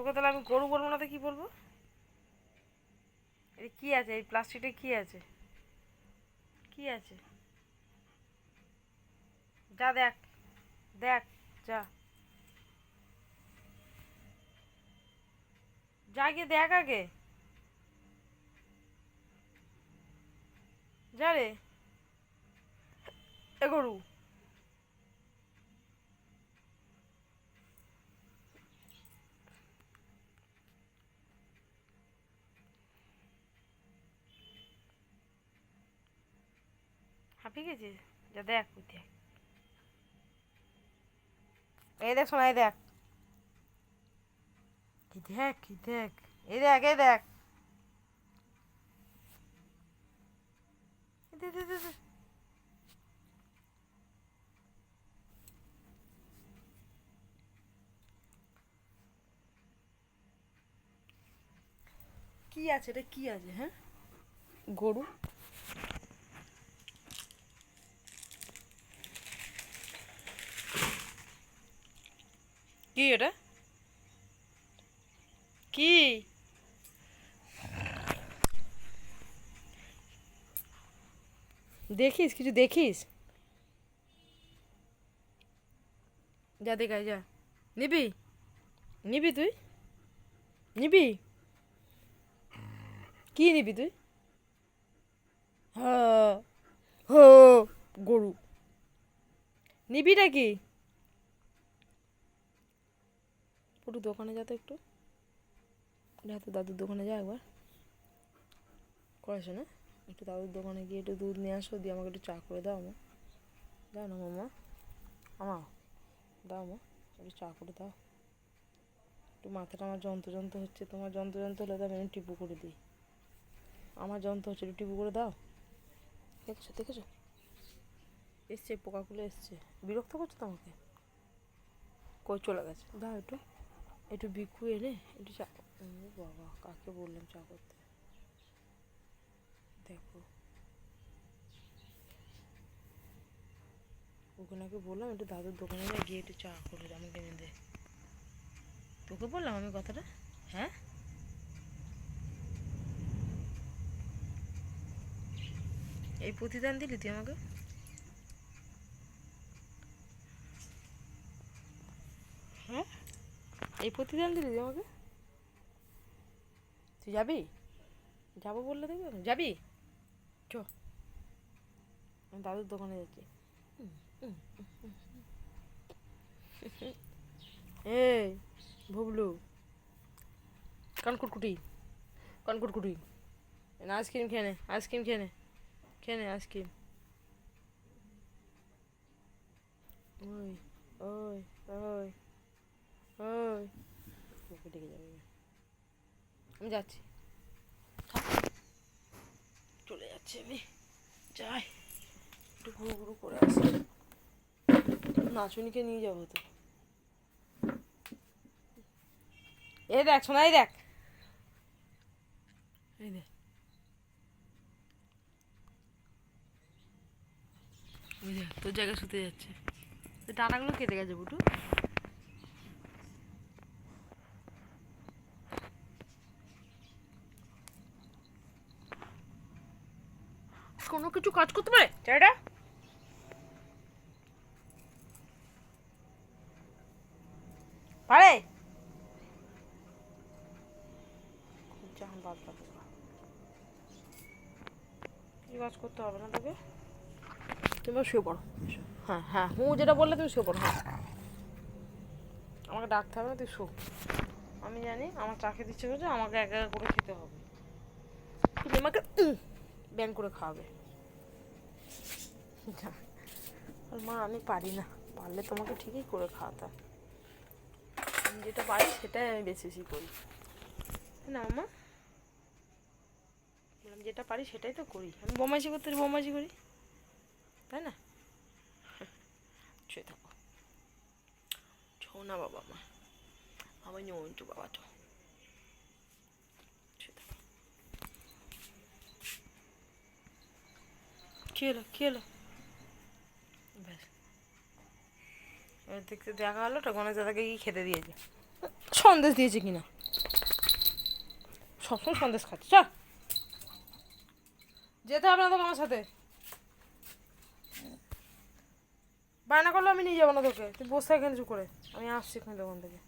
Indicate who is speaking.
Speaker 1: তোকে তাহলে আমি গরু বলব না তো কি বলব? এই কি আছে? এই প্লাস্টিকটা কি আছে? কি আছে? যা দেখ দেখ, যা। যা গিয়ে দেখ আগে। যা রে। এ গরু। হাঁপিয়ে গেছিস যা দেখ দেখ। এই দেখ শোনা এই দেখ। কি দেখ কি দেখ? এই দেখ এই দেখ। কি আছে এটা কি আছে হ্যাঁ? গরু। কি এটা? কি? দেখিস, কিছু দেখিস? যা দেখাই যা। নিবি? নিবি তুই? নিবি? কি নিবি তুই? হ হো গরু। নিবি নাকি পুরো দোকানে যা তো একটু। যা তো দাদুর দোকানে যা একবার। করেছে না? একটু দাদুর দোকানে গিয়ে একটু দুধ নিয়ে আসো, দিয়ে আমাকে একটু চা করে দাও মা। দাও না মামা। আমা, দাও মা, একটু চা করে দাও। একটু মাথাটা আমার যন্ত্র যন্ত্র হচ্ছে, তোমার যন্ত্র যন্ত্র হলে তো আমি টিপু করে দিই। আমার যন্ত্র হচ্ছে একটু টিপু করে দাও। দেখেছ দেখেছ? এসছে, পোকাগুলো এসছে। বিরক্ত করছ তো আমাকে কই চলে গেছে? দাও একটু। একটু বিকু এনে একটু চা বাবা কাকে বললাম চা করতে? দেখো। ওকে নাকি বললাম একটু দাদুর দোকানে গিয়ে একটু চা করে দে, আমাকে এনে দে। তোকে বললাম আমি কথাটা? হ্যাঁ? এই প্রতিদান দিলি তুই আমাকে হ্যাঁ এই প্রতিদান দিলি আমাকে? তুই যাবি? যাব বললে দেখবে। যাবি? চ। আমি দাদুর দোকানে যাচ্ছি। এই, ভুবলু। কানকুটকুটি কানকুটকুটি আইসক্রিম খেয়ে নে, আইসক্রিম খেয়ে নে। খেয়ে নে, আইসক্রিম। ওই ওই ওই। ওকে ডেকে যাবে আমি যাচ্ছি। চলে যাচ্ছি আমি। যাই। একটু ঘুরু ঘুরু করে আসি। নাচুনিকে নিয়ে যাব তো। এই দেখ শোনা এই দেখ। এই দেখ। তোর জায়গায় শুতে যাচ্ছে। তো ডানাগুলো কেটে গেছে, বুটু। কোনো কিছু কাজ করতে পারে? ছেলেটা পারে। কিছু কাজ করতে হবে না তোকে? তুমি শুয়ে পড়ো। হ্যাঁ হ্যাঁ হুঁ যেটা বললে তুমি শুয়ে পড়ো হ্যাঁ। আমাকে ডাকতে হবে না তুই শো। আমি জানি আমার চাকরি দিচ্ছে হচ্ছে আমাকে একা একা করে খেতে হবে। ব্যাং করে খাওয়াবে। মা, আমি পারি না। পারলে তোমাকে ঠিকই করে খাওয়াতাম আমি যেটা পারি, সেটাই আমি বেশি বেশি করি। না মামা বললাম যেটা পারি, সেটাই তো করি। আমি বোমাইশি করতে বোমাইশি করি। তাই না? ছুঁয়ে থাকো। ছো না বাবা, মা। আমার নিয়ন্ত্রু বাবা তো ছুঁয়ে থাকো কি হলো কি হলো ব্যাস দেখতে, দেখা হলো ওটা গণেশ দাদাকে কি খেতে দিয়েছে। সন্দেশ দিয়েছে কিনা? সবসময় সন্দেশ খাচ্ছে, চল। যেতে হবে না তোকে আমার সাথে। বায়না করলে, আমি নিয়ে যাব না তোকে। তুই বসে এখানে চুপ করে। আমি আসছি এখানে দোকান থেকে।